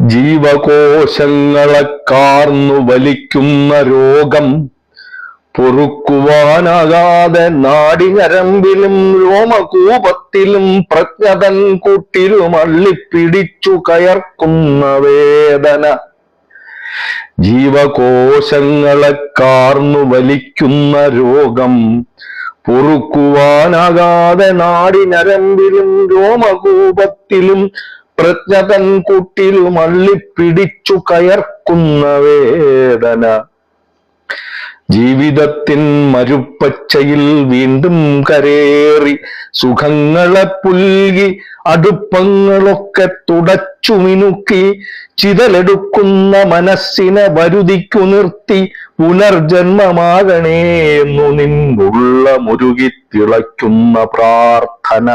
ജീവകോശങ്ങളെ കാർന്നു വലിക്കുന്ന രോഗം പൊറുക്കുവാനാകാതെ നാടിഞരമ്പിലും രോമകൂപത്തിലും പ്രജ്ഞതൻ കൂട്ടിലും അള്ളിപ്പിടിച്ചു കയർക്കുന്ന വേദന. ജീവകോശങ്ങളെ കാർന്നു വലിക്കുന്ന രോഗം പൊറുക്കുവാനാകാതെ നാടിനരമ്പിലും രോമകൂപത്തിലും പ്രജ്ഞതൻ കുട്ടിൽ മള്ളി പിടിച്ചു കയർക്കുന്ന വേദന. ജീവിതത്തിൻ മരുപ്പച്ചയിൽ വീണ്ടും കരേറി സുഖങ്ങളെ പുൽകി അടുപ്പങ്ങളൊക്കെ തുടച്ചു മിനുക്കി ചിതലെടുക്കുന്ന മനസ്സിനെ വരുതിക്കു നിർത്തി പുനർജന്മമാകണേ എന്നു നിന്നുള്ള മുരുകി തിളയ്ക്കുന്ന പ്രാർത്ഥന.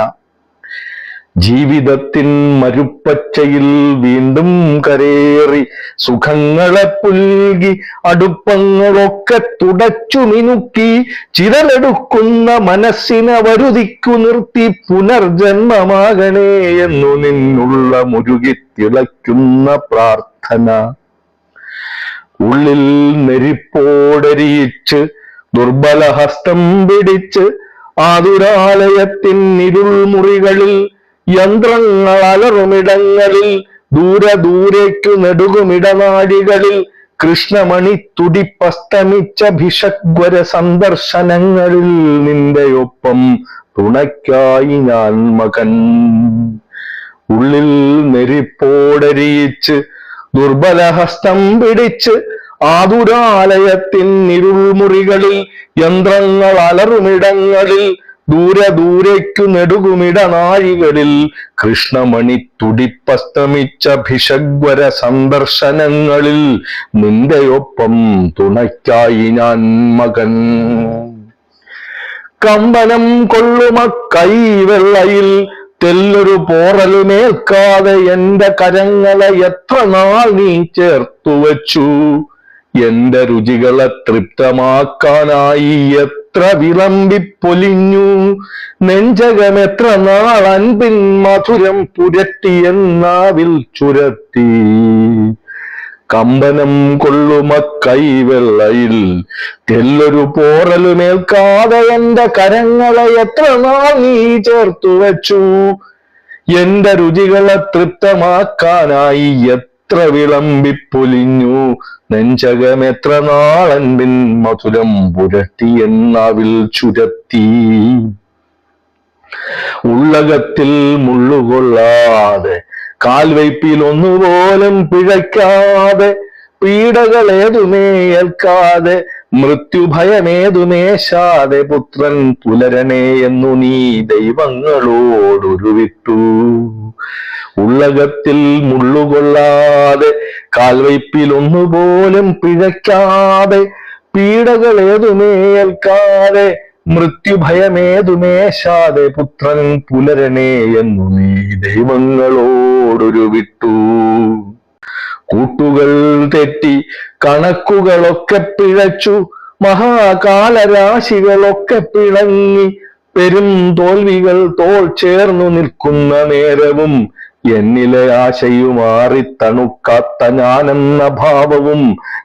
ജീവിതത്തിൻ മരുപ്പച്ചയിൽ വീണ്ടും കരേറി സുഖങ്ങളെ പുൽകി അടുപ്പങ്ങളൊക്കെ തുടച്ചു മിനുക്കി ചിതലെടുക്കുന്ന മനസ്സിനെ വരുതിക്കു നിർത്തി പുനർജന്മമാകണേ എന്നു നിന്നുള്ള മുരുകി തിളയ്ക്കുന്ന പ്രാർത്ഥന. ഉള്ളിൽ നെരിപ്പോടരിയിച്ച് ദുർബലഹസ്തം പിടിച്ച് ആതുരാലയത്തിൻ ഇരുൾമുറികളിൽ യന്ത്രങ്ങൾ അലറുമിടങ്ങളിൽ ദൂരെ ദൂരേക്കു നെടുകുമിടനാടികളിൽ കൃഷ്ണമണി തുടിപ്പസ്തമിച്ച ഭിഷഗ്വര സന്ദർശനങ്ങളിൽ നിന്റെ ഒപ്പം തുണയ്ക്കായി ഞാൻ മകൻ. ഉള്ളിൽ നെരിപ്പോടരിയിച്ച് ദുർബലഹസ്തം പിടിച്ച് ആതുരാലയത്തിൻ ഇരുൾമുറികളിൽ യന്ത്രങ്ങൾ അലറുമിടങ്ങളിൽ ദൂരെ ദൂരേക്കു നെടുകുമിടനാഴികളിൽ കൃഷ്ണമണി തുടിപ്പസ്തമിച്ച ഭിഷഗ്വര സന്ദർശനങ്ങളിൽ നിന്റെയൊപ്പം തുണയ്ക്കായി ഞാൻ മകൻ. കമ്പനം കൊള്ളുമ കൈവെള്ളയിൽ തെല്ലൊരു പോറലുമേൽക്കാതെ എന്റെ കരങ്ങളെ എത്ര നാൾ നീ ചേർത്തു വച്ചു? എന്റെ രുചികളെ തൃപ്തമാക്കാനായി എത്ര വിളമ്പിപ്പൊലിഞ്ഞു. നെഞ്ചകം എത്ര നാൾ അൻപിൻ മധുരം പുരട്ടി എന്നാവിൽ ചുരത്തി. കമ്പനം കൊള്ളുമ കൈവെള്ളയിൽ. തെല്ലൊരു പോറലുമേൽക്കാതെ എന്റെ കരങ്ങളെ എത്ര നാൾ നീ ചേർത്തു വെച്ചു എന്റെ രുചികളെ തൃപ്തമാക്കാനായി എത്ര വിളമ്പിപ്പൊലിഞ്ഞു? നെഞ്ചകം എത്ര നാളൻപിൻ മധുരം പുരട്ടി എന്നാവിൽ ചുരത്തി. ഉള്ളകത്തിൽ മുള്ളുകൊള്ളാതെ കാൽവയ്പിൽ ഒന്നുപോലും പിഴയ്ക്കാതെ പീഡകൾ ഏതുമേ ഏൽക്കാതെ മൃത്യുഭയമേതുമേശാതെ പുത്രൻ പുലരണേ എന്നു നീ ദൈവങ്ങളോടൊരുവിട്ടു. ഉള്ളകത്തിൽ മുള്ളുകൊള്ളാതെ കാൽവയ്പിൽ ഒന്നുപോലും പിഴയ്ക്കാതെ പീഡകൾ ഏതുമേൽക്കാതെ മൃത്യുഭയമേതുമേശാതെ പുത്രൻ പുലരണേ എന്നു നീ ദൈവങ്ങളോടൊരു വിട്ടു കൂട്ടുകൾ തെറ്റി കണക്കുകളൊക്കെ പിഴച്ചു മഹാകാലരാശികളൊക്കെ പിണങ്ങി പെരും തോൽവികൾ തോൾ ചേർന്നു നിൽക്കുന്ന നേരവും എന്നിലെ ആശയുമാറി തണുക്കാത്ത ഞാനെന്ന ഭാവവും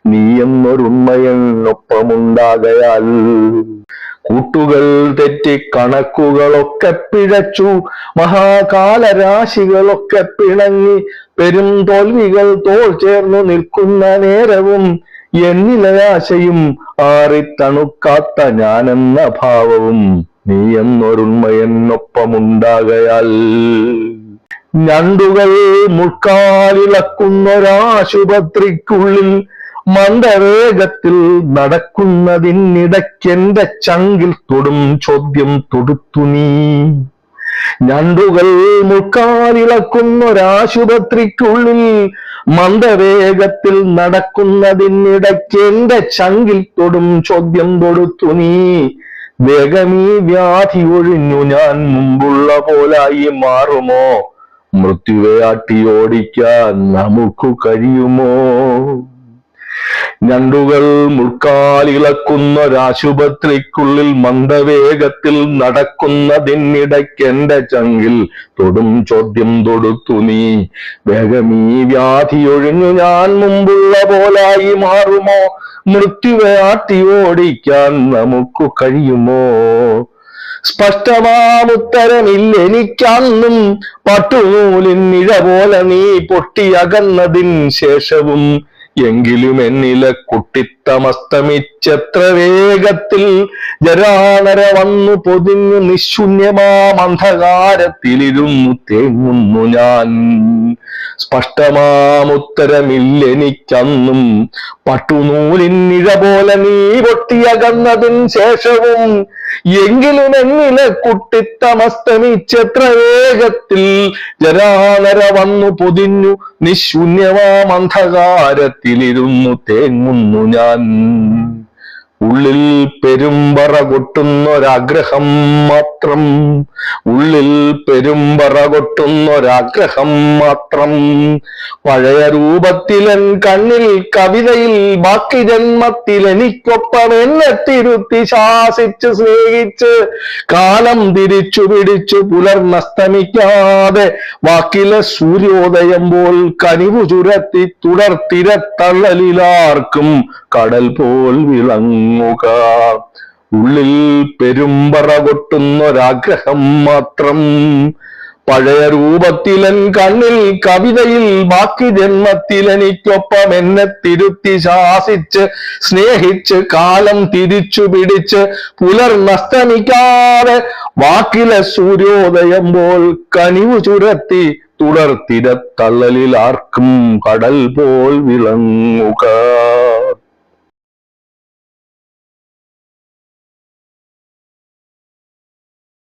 നീ എന്നൊരുണ്മയെന്നൊപ്പമുണ്ടാകയാൽ കൂട്ടുകൾ തെറ്റി കണക്കുകളൊക്കെ പിഴച്ചു മഹാകാലരാശികളൊക്കെ പിണങ്ങി പെരും തോൽവികൾ തോൾ ചേർന്നു നിൽക്കുന്ന നേരവും എന്നിലെ ആശയും ആറി തണുക്കാത്ത ഞാനെന്ന ഭാവവും നീ എന്നൊരുണ്മയെന്നൊപ്പമുണ്ടാകയാൽ ഞണ്ടുകൾ മുക്കാലിളക്കുന്നൊരാശുപത്രിക്കുള്ളിൽ മന്ദവേഗത്തിൽ നടക്കുന്നതിനിടയ്ക്കെന്റെ ചങ്കിൽ തൊടും ചോദ്യം തൊടുത്തു നീ. ഞണ്ടുകൾ മുക്കാലിളക്കുന്നൊരാശുപത്രിക്കുള്ളിൽ മന്ദവേഗത്തിൽ നടക്കുന്നതിനിടയ്ക്ക് എന്റെ ചങ്കിൽ തൊടും ചോദ്യം തൊടുത്തു നീ. വേഗമീ വ്യാധി ഒഴിഞ്ഞു ഞാൻ മുമ്പുള്ള പോലായി മാറുമോ? മൃത്യുവെ ആട്ടിയോടിക്കാൻ നമുക്കു കഴിയുമോ? ഞണ്ടുകൾ മുൾക്കാലിളക്കുന്നൊരാശുപത്രിക്കുള്ളിൽ മന്ദവേഗത്തിൽ നടക്കുന്നതിനിടയ്ക്ക് എന്റെ ചങ്കിൽ തൊടും ചോദ്യം തൊടുത്തു നീ. വേഗമീ വ്യാധി ഒഴിഞ്ഞു ഞാൻ മുമ്പുള്ള പോലായി മാറുമോ? മൃത്യുവെ ആട്ടി ഓടിക്കാൻ നമുക്ക് കഴിയുമോ? സ്പഷ്ടമാമുത്തരമില്ല എനിക്കന്നും പട്ടുനൂലിൻ നിഴ പോലെ നീ പൊട്ടിയകന്നതിൻ ശേഷവും എങ്കിലും എന്നിലെ കുട്ടിത്തമസ്തമിച്ചെത്ര വേഗത്തിൽ ജരാനര വന്നു പൊതിഞ്ഞു നിശൂന്യമാം അന്ധകാരത്തിലിരുന്നു തേങ്ങുന്നു ഞാൻ. സ്പഷ്ടമാമുത്തരമില്ലെനിക്കന്നും പട്ടുനൂലിൻ നിഴ പോലെ നീ പൊട്ടിയകന്നതിൻ ശേഷവും എങ്കിലും എന്നിലെ കുട്ടിത്തമസ്തമിച്ചെത്ര വേഗത്തിൽ ജരാനര വന്നു പൊതിഞ്ഞു. നിശൂന്യവാം അന്ധകാരത്തിലിരുന്നു തേങ്ങുന്നു ഞാൻ. ഉള്ളിൽ പെരുമ്പറ കൊട്ടുന്നൊരാഗ്രഹം മാത്രം. ഉള്ളിൽ പെരുമ്പറ കൊട്ടുന്നൊരാഗ്രഹം മാത്രം. പഴയ രൂപത്തിലൻ കണ്ണിൽ കവിതയിൽ ബാക്കി ജന്മത്തിൽ എനിക്കൊപ്പം എന്നെ തിരുത്തി ശാസിച്ച് സ്നേഹിച്ച് കാലം തിരിച്ചു പിടിച്ചു പുലർന്നസ്തമിക്കാതെ വാക്കിലെ സൂര്യോദയം പോൽ കനിവു ചുരത്തി തുടർത്തിരത്തള്ളലിലാർക്കും കടൽ പോൽ വിളങ്ങുക. ഉള്ളിൽ പെരുമ്പറ കൊട്ടുന്നൊരാഗ്രഹം മാത്രം. പഴയ രൂപത്തിലൻ കണ്ണിൽ കവിതയിൽ ബാക്കി ജന്മത്തിലെനിക്കൊപ്പം എന്നെ തിരുത്തി ശാസിച്ച് സ്നേഹിച്ച് കാലം തിരിച്ചു പിടിച്ച് പുലർന്നസ്തമിക്കാതെ വാക്കിലെ സൂര്യോദയം പോൽ കനിവു ചുരത്തി തുടർത്തിരത്തള്ളലിൽ ആർക്കും കടൽ പോൽ വിളങ്ങുക.